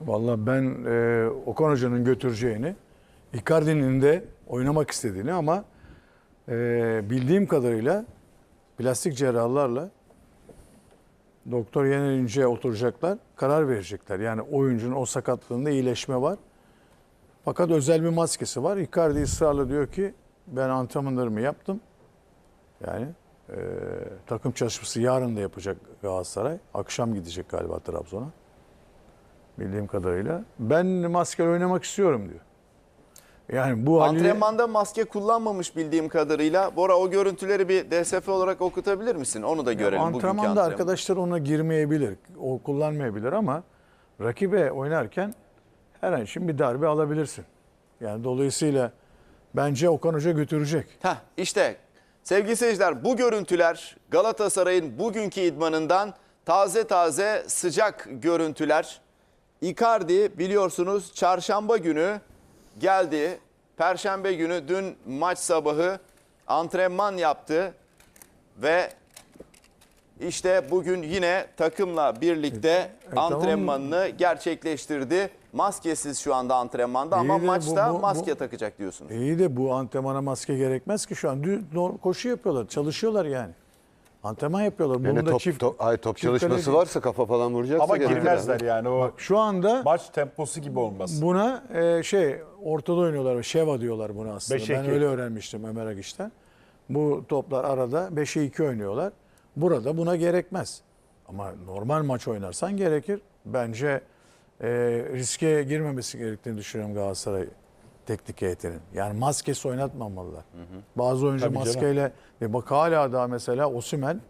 Vallahi ben e, Okan Hoca'nın götüreceğini, Icardi'nin de oynamak istediğini ama e, bildiğim kadarıyla plastik cerrahlarla doktor yenilince oturacaklar, karar verecekler. Yani oyuncunun o sakatlığında iyileşme var. Fakat özel bir maskesi var. Icardi ısrarla diyor ki ben antrenmanlarımı yaptım. Yani e, takım çalışması yarın da yapacak Galatasaray. Akşam gidecek galiba Trabzon'a. Bildiğim kadarıyla. Ben maskeli oynamak istiyorum diyor. Yani bu haliyle Antrenmanda maske kullanmamış bildiğim kadarıyla. Bora o görüntüleri bir DSF olarak okutabilir misin? Onu da görelim. bugünkü antrenmanda antrenman. arkadaşlar ona girmeyebilir. O kullanmayabilir ama rakibe oynarken her an için bir darbe alabilirsin. Yani dolayısıyla bence Okan Hoca götürecek. Heh, işte sevgili seyirciler bu görüntüler Galatasaray'ın bugünkü idmanından taze taze sıcak görüntüler. Icardi biliyorsunuz çarşamba günü geldi. Perşembe günü dün maç sabahı antrenman yaptı ve işte bugün yine takımla birlikte tamam. antrenmanını gerçekleştirdi. Maskesiz şu anda antrenmanda ama İyi bu- maçta bu- bu- maske takacak diyorsunuz. İyi de bu antrenmana maske gerekmez ki şu an. Koşu yapıyorlar, çalışıyorlar yani. Antrenman yapıyorlar. Bunun Yani da top, çift, top, ay, top çift çalışması kaleci- varsa kafa falan vuracaksa Ama gerekir girmezler abi. yani o Şu anda maç temposu gibi olmaz. buna e, şey ortada oynuyorlar. Şeva diyorlar buna aslında. Beşe ben iki. öyle öğrenmiştim Ömer Agiş'ten. Bu toplar arada 5'e 2 oynuyorlar. Burada buna gerekmez. Ama normal maç oynarsan gerekir. Bence e, riske girmemesi gerektiğini düşünüyorum Galatasaray teknik heyetinin. Yani maskesi oynatmamalılar. Bazı oyuncu Tabii canım. maskeyle ve bak hala daha mesela Osimhen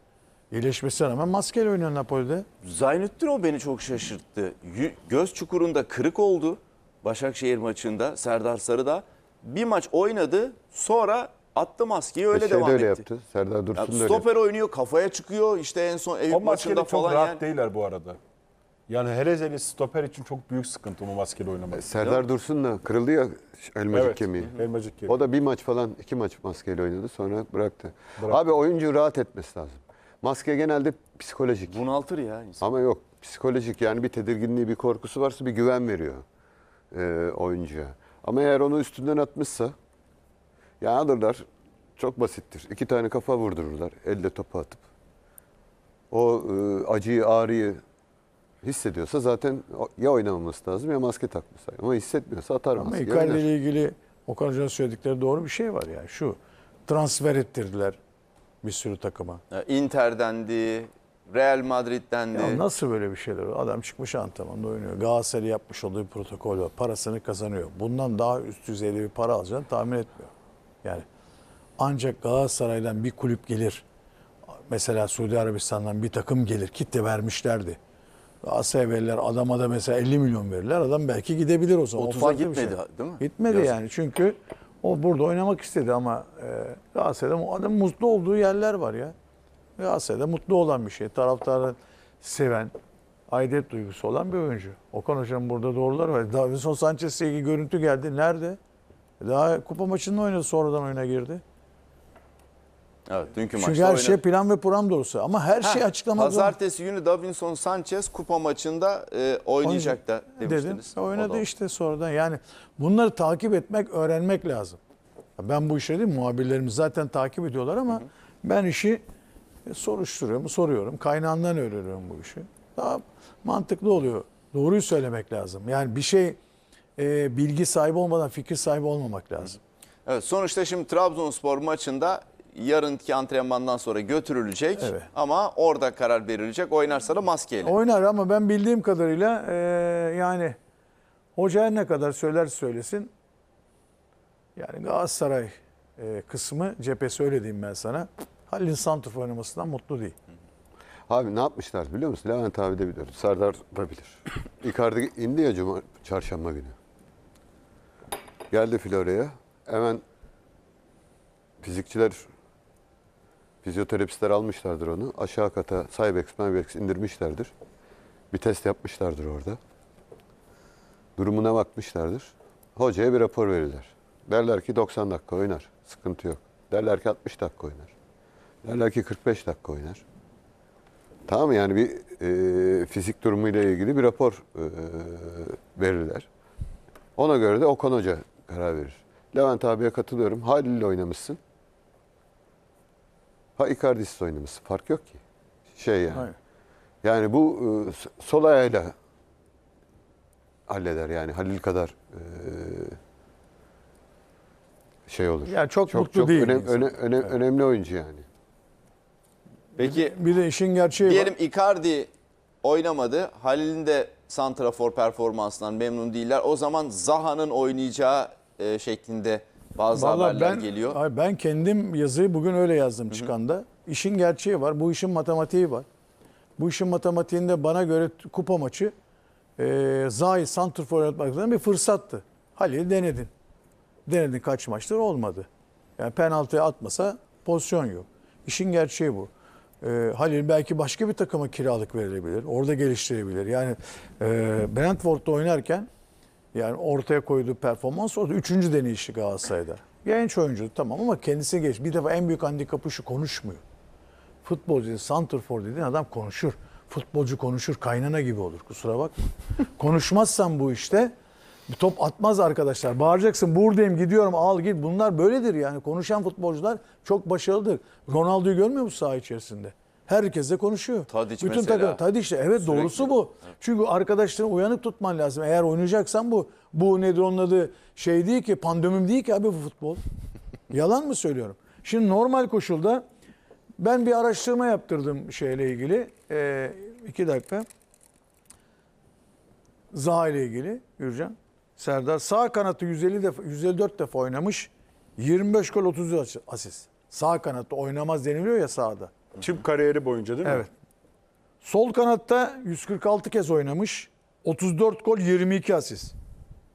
iyileşmesine rağmen maskeyle oynuyor Napoli'de. Zaynettin o beni çok şaşırttı. Yü- Göz çukurunda kırık oldu Başakşehir maçında Serdar Sarı'da. Bir maç oynadı sonra attı maskeyi öyle Şey de devam öyle etti. yaptı. Serdar Ya Dursun da öyle. stoper oynuyor kafaya çıkıyor işte en son Eyüp O maskeli maçında çok falan rahat yani. değiller bu arada. Yani Herezeli stoper için çok büyük sıkıntı bu maskeli oynamak. Serdar Dursun da kırıldı ya elmacık Evet. kemiği. Elmacık kemiği. O da bir maç falan iki maç maskeyle oynadı sonra bıraktı. Bıraktı. Abi oyuncu rahat etmesi lazım. Maske genelde psikolojik. Bunaltır ya insan. Ama yok psikolojik yani bir tedirginliği bir korkusu varsa bir güven veriyor e, oyuncuya. Ama eğer onu üstünden atmışsa ya alırlar çok basittir. İki tane kafa vurdururlar elle topu atıp. O e, acıyı ağrıyı hissediyorsa zaten ya oynamaması lazım ya maske takması lazım. Ama hissetmiyorsa atar Ama Icardi oynar. ile ilgili Okan Hoca'nın söyledikleri doğru bir şey var yani. Şu transfer ettirdiler bir sürü takıma. Ya Inter'dendi, Real Madrid'dendi. Ya nasıl böyle bir şeyler? olur? Adam çıkmış antrenmanda oynuyor. Galatasaray yapmış olduğu bir protokol var. Parasını kazanıyor. Bundan daha üst düzeyde bir para alacağını tahmin etmiyor. Yani ancak Galatasaray'dan bir kulüp gelir. Mesela Suudi Arabistan'dan bir takım gelir. Kitle vermişlerdi. Verirler. Adama da mesela 50 milyon verirler. Adam belki gidebilir o zaman. O 30'a farklı bir gitmedi, şey. değil mi? Gitmedi Yazık. yani. Çünkü o burada oynamak istedi ama e, Galatasaray'da adam mutlu olduğu yerler var ya. Galatasaray'da mutlu olan bir şey. Taraftarı seven, aidet duygusu olan bir oyuncu. Okan Hoca'nın burada doğruları var. Davinson Sanchez'le ilgili görüntü geldi. Nerede? Daha kupa maçında oynadı sonradan oyuna girdi. Evet, dünkü Çünkü maçta her oynadı. şey plan ve program doğrusu. Ama her şey zorunda. Pazartesi günü Davinson Sanchez kupa maçında e, oynayacak da dedin. demiştiniz. O Oynadı da- işte sonradan. Yani bunları takip etmek, öğrenmek lazım. Ben bu işleri değil muhabirlerimiz zaten takip ediyorlar ama ben işi soruşturuyorum, soruyorum. Kaynağından öğreniyorum bu işi. Daha mantıklı oluyor. Doğruyu söylemek lazım. Yani bir şey e, bilgi sahibi olmadan fikir sahibi olmamak lazım. Evet, sonuçta şimdi Trabzonspor maçında yarınki antrenmandan sonra götürülecek Evet. ama orada karar verilecek. Oynarsa da maskeyle. Oynar ama ben bildiğim kadarıyla e, yani hoca her ne kadar söyler söylesin yani Galatasaray e, kısmı cephesi öyle diyeyim ben sana. Halil Santruf oynamasından mutlu değil. Abi ne yapmışlar biliyor musun? Levent abi de biliyor. Serdar da bilir. Icardi indi ya cuma, çarşamba günü. Geldi Florya'ya. Hemen fizikçiler, fizyoterapistler almışlardır onu. Aşağı kata Cybex, Mybex indirmişlerdir. Bir test yapmışlardır orada. Durumuna bakmışlardır. Hocaya bir rapor verirler. Derler ki 90 dakika oynar. Sıkıntı yok. Derler ki 60 dakika oynar. Derler ki 45 dakika oynar. Tamam? Yani bir e, fizik durumuyla ilgili bir rapor e, verirler. Ona göre de Okan Hoca karar verir. Levent abiye katılıyorum. Halil ile oynamışsın. Ha Icardi'siz oynamışsın. Fark yok ki. Şey yani. Hayır. Yani bu e, sol ayağıyla halleder yani Halil kadar e, şey olur. Yani çok mutlu değil önem- öne- öne- önemli oyuncu yani. Peki Bir de işin gerçeği diyelim var. Icardi oynamadı. Halil'in de santrafor performansından memnun değiller. O zaman Zaha'nın oynayacağı e, şeklinde bazı Vallahi haberler ben, geliyor. Hayır, ben kendim yazıyı bugün öyle yazdım çıkanda. İşin gerçeği var. Bu işin matematiği var. Bu işin matematiğinde bana göre kupa maçı e, Zahid Santrfor oynatmak üzere bir fırsattı. Halil denedin. Denedin kaç maçtır olmadı. Yani penaltıya atmasa pozisyon yok. İşin gerçeği bu. E, Halil belki başka bir takıma kiralık verilebilir. Orada geliştirebilir. Yani e, Brentford'da oynarken yani ortaya koyduğu performans orada üçüncü deneyişi Galatasaray'da. Genç oyuncu tamam ama kendisi geç. Bir defa en büyük handikapı şu konuşmuyor. Futbolcu, santrfor dediğin adam konuşur. Futbolcu konuşur, kaynana gibi olur kusura bakma. Konuşmazsan bu işte bir top atmaz arkadaşlar. Bağıracaksın buradayım gidiyorum al git. Bunlar böyledir yani. Konuşan futbolcular çok başarılıdır. Ronaldo'yu görmüyor musun saha içerisinde? Herkesle konuşuyor. Tadic Bütün mesela. takım Tadic de evet Sürekli. doğrusu bu. Çünkü arkadaşlarını uyanık tutman lazım. Eğer oynayacaksan bu. Bu nedir onun adı şey değil ki pandemim değil ki abi bu futbol. Yalan mı söylüyorum? Şimdi normal koşulda ben bir araştırma yaptırdım şeyle ilgili. Ee, iki dakika. Zaha ile ilgili Gürcan. Serdar sağ kanatı 150 defa, 154 defa oynamış. 25 gol 30 asist. Sağ kanatta oynamaz deniliyor ya sağda. Tüm kariyeri boyunca değil mi? Evet. Sol kanatta 146 kez oynamış. 34 gol 22 asist.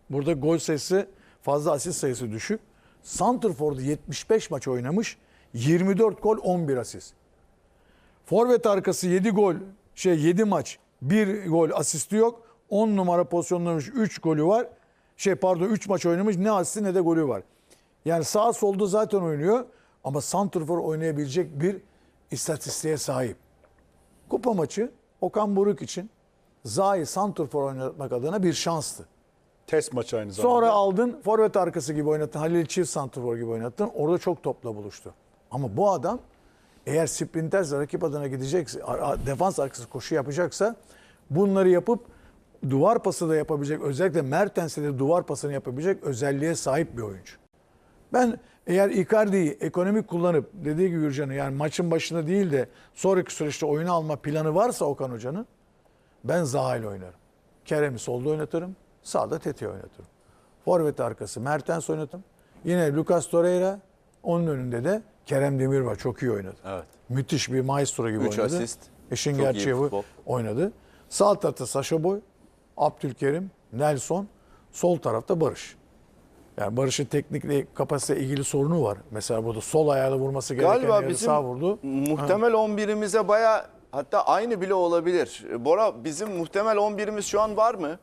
Burada gol sayısı fazla asist sayısı düşük. Santrfor'da 75 maç oynamış. 24 gol 11 asist. Forvet arkası 7 gol şey 7 maç 1 gol asisti yok. 10 numara pozisyonlamış 3 golü var. Şey pardon 3 maç oynamış ne asisti ne de golü var. Yani sağ solda zaten oynuyor ama santrfor oynayabilecek bir istatistiğe sahip. Kupa maçı Okan Buruk için Zahi santrfor oynatmak adına bir şanstı. Test maçı aynı zamanda. Sonra aldın forvet arkası gibi oynattın. Halil çift santrfor gibi oynattın. Orada çok topla buluştu. Ama bu adam eğer sprinterse rakip adına gidecekse, defans arkası koşu yapacaksa bunları yapıp duvar pası da yapabilecek, özellikle Mertens'e de duvar pasını yapabilecek özelliğe sahip bir oyuncu. Ben eğer Icardi'yi ekonomik kullanıp dediği gibi Gürcan'ı yani maçın başında değil de sonraki süreçte oyunu alma planı varsa Okan Hoca'nın ben Zaha ile oynarım. Kerem'i solda oynatırım. Sağda Tete oynatırım. Forvet arkası Mertens oynatırım. Yine Lucas Torreira. Onun önünde de Kerem Demirbağ çok iyi oynadı. Evet. Müthiş bir maestro gibi Üç oynadı. asist. İşin gerçeği bu. Oynadı. Sağ tarafta Saşa Boy, Abdülkerim, Nelson. Sol tarafta Barış. Yani Barış'ın teknikle kapasite ilgili sorunu var. Mesela burada sol ayağıyla vurması gereken Galiba yeri bizim sağ vurdu. muhtemel 11'imize baya hatta aynı bile olabilir. Bora bizim muhtemel 11'imiz şu an var mı?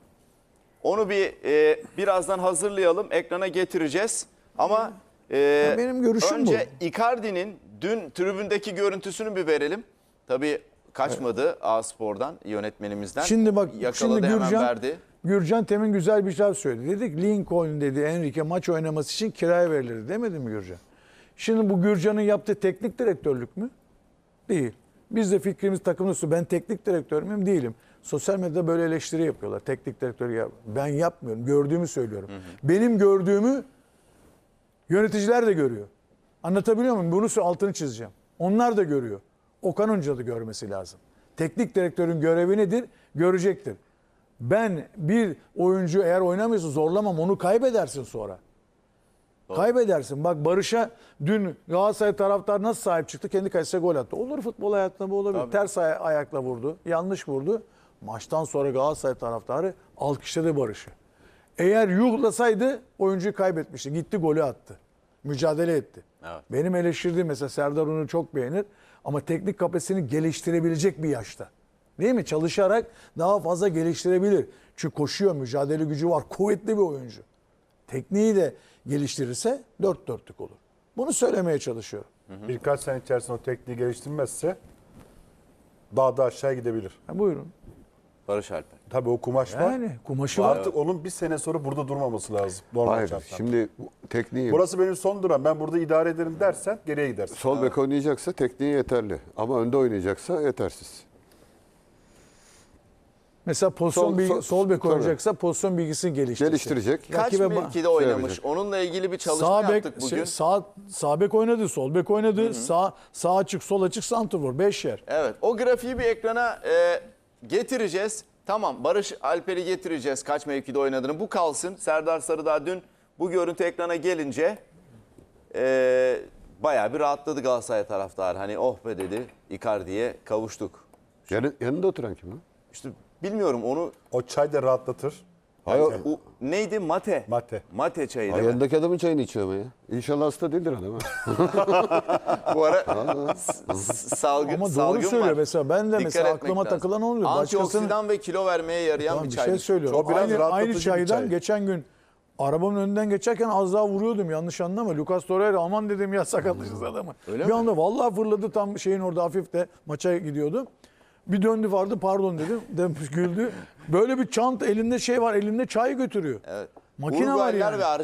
Onu bir e, birazdan hazırlayalım. Ekrana getireceğiz. Ama e, benim görüşüm önce Icardi'nin dün tribündeki görüntüsünü bir verelim. Tabii kaçmadı A-Spor'dan yönetmenimizden. Şimdi bak Yakaladı şimdi Gürcan verdi. Gürcan temin güzel bir şey söyledi. Dedik Lincoln dedi Enrique maç oynaması için kiraya verilir demedi mi Gürcan? Şimdi bu Gürcan'ın yaptığı teknik direktörlük mü? Değil. Biz de fikrimiz takımın üstü. Ben teknik direktör müyüm? Değilim. Sosyal medyada böyle eleştiri yapıyorlar. Teknik direktör ya ben yapmıyorum. Gördüğümü söylüyorum. Benim gördüğümü yöneticiler de görüyor. Anlatabiliyor muyum? Bunu altını çizeceğim. Onlar da görüyor. Okan Hoca da görmesi lazım. Teknik direktörün görevi nedir? Görecektir. Ben bir oyuncu eğer oynamıyorsa zorlamam onu kaybedersin sonra. Kaybedersin. Bak Barış'a dün Galatasaray taraftar nasıl sahip çıktı? Kendi kalesine gol attı. Olur futbol hayatında bu olabilir. Ters ay- ayakla vurdu. Yanlış vurdu. Maçtan sonra Galatasaray taraftarı alkışladı Barış'ı. Eğer yuhlasaydı oyuncuyu kaybetmişti. Gitti golü attı. Mücadele etti. Evet. Benim eleştirdiğim mesela Serdar onu çok beğenir. Ama teknik kapasitesini geliştirebilecek bir yaşta. Değil mi? Çalışarak daha fazla geliştirebilir. Çünkü koşuyor, mücadele gücü var. Kuvvetli bir oyuncu. Tekniği de geliştirirse dört dörtlük olur. Bunu söylemeye çalışıyorum. Birkaç sene içerisinde o tekniği geliştirmezse daha da aşağı gidebilir. Ha, buyurun. Barış Alper. Tabii o kumaş var. Yani kumaşı var. Artık onun bir sene sonra burada durmaması lazım. Normal Hayır. şartlarda. Şimdi tekniği Burası benim son duran. Ben burada idare ederim dersen geriye gidersin. sol bek oynayacaksa tekniği yeterli. Ama önde oynayacaksa yetersiz. Mesela pozisyon Sol- bilgi, sol- sol, bek tabii. oynayacaksa pozisyon bilgisini geliştirecek. Geliştirecek. Kaç Rakibe mevkide oynamış? Onunla ilgili bir çalışma Sağ bek, yaptık bugün. şey, sağ, sağ bek oynadı, sol bek oynadı, sağ sağ açık, sol açık, santrfor 5 yer. Evet o grafiği bir ekrana e, getireceğiz. Tamam Barış Alper'i getireceğiz kaç mevkide oynadığını. Bu kalsın. Serdar Sarıdağ dün bu görüntü ekrana gelince e, bayağı bir rahatladı Galatasaray taraftarı. Hani oh be dedi Icardi'ye kavuştuk. Yanı, yanında oturan kim o? İşte bilmiyorum onu O çay da rahatlatır. Hayır. o, neydi mate. Mate. Mate çayı Ay, değil mi? yanındaki adamın çayını içiyor mu ya? İnşallah hasta değildir adam. ha. Bu ara s- Ama doğru salgın söylüyor. var. Mesela ben de Dikkat mesela etmek aklıma lazım. takılan oluyor. Antioksidan ve kilo vermeye yarayan Tamam, bir bir çay. şey söylüyorum. O biraz aynı, rahatlatıcı aynı çaydan çay. geçen gün arabamın önünden geçerken az daha vuruyordum yanlış anlama. Lucas Torreira aman dedim ya sakatlaşırız adamı. Öyle bir mi? anda vallahi fırladı tam şeyin orada hafif de maça gidiyordu. Bir döndü vardı pardon dedim. Demiş güldü. Böyle bir çant elinde şey var elinde çay götürüyor. Evet. Makine var Uruguaylar yani. ve